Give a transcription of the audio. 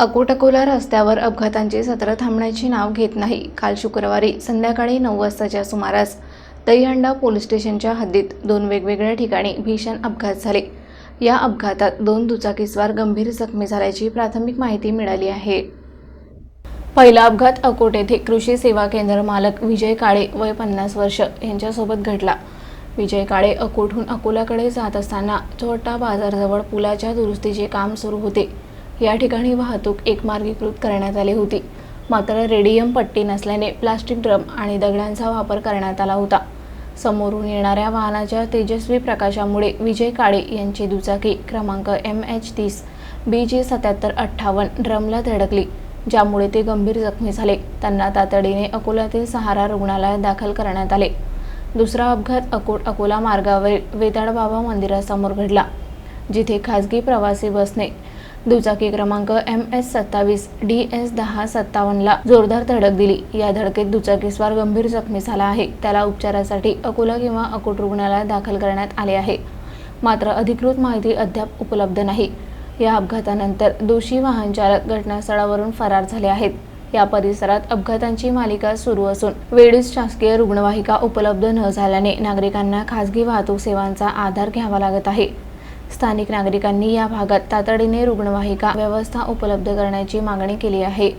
अकोटकोला रस्त्यावर अपघातांची सत्र थांबण्याची नाव घेत नाही. काल शुक्रवारी संध्याकाळी नऊ वाजताच्या सुमारास दहीहंडा पोलीस स्टेशनच्या हद्दीत दोन वेगवेगळ्या ठिकाणी भीषण अपघात झाले. या अपघातात दोन दुचाकीस्वार गंभीर जखमी झाल्याची प्राथमिक माहिती मिळाली आहे. पहिला अपघात अकोट येथे कृषी सेवा केंद्र मालक विजय काळे वय पन्नास वर्ष यांच्यासोबत घडला. विजय काळे अकोटहून अकोलाकडे जात असताना छोटा बाजारजवळ पुलाच्या दुरुस्तीचे काम सुरू होते. या ठिकाणी वाहतूक एकमार्गीकृत करण्यात आली होती. मात्र रेडियम पट्टी नसल्याने प्लास्टिक ड्रम आणि दगडांचा वापर करण्यात आला होता. समोरून येणाऱ्या वाहनाच्या तेजस्वी प्रकाशामुळे विजय काळे यांची दुचाकी क्रमांक एम एच तीस बी जी सत्याहत्तर अठ्ठावन्न ड्रमला धडकली ज्यामुळे ते गंभीर जखमी झाले. त्यांना तातडीने अकोल्यातील सहारा रुग्णालयात दाखल करण्यात आले. दुसरा अपघात अकोट अकोला मार्गावरील वेताडबाबा मंदिरासमोर घडला जिथे खाजगी प्रवासी बसने दुचाकी क्रमांक एम एस सत्तावीस डी एस दहा सत्तावन्नला जोरदार धडक दिली. या धडकेत दुचाकीस्वार गंभीर जखमी झाला आहे. त्याला उपचारासाठी अकोला किंवा अकोट रुग्णालयात दाखल करण्यात आले आहे. मात्र अधिकृत माहिती अद्याप उपलब्ध नाही. या अपघातानंतर दोषी वाहन चालक घटनास्थळावरून फरार झाले आहेत. या परिसरात अपघातांची मालिका सुरू असून वेळीच शासकीय रुग्णवाहिका उपलब्ध न झाल्याने नागरिकांना खासगी वाहतूक सेवांचा आधार घ्यावा लागत आहे. स्थानिक नागरिकांनी या भागात तातडीने रुग्णवाहिका व्यवस्था उपलब्ध करण्याची मागणी केली आहे.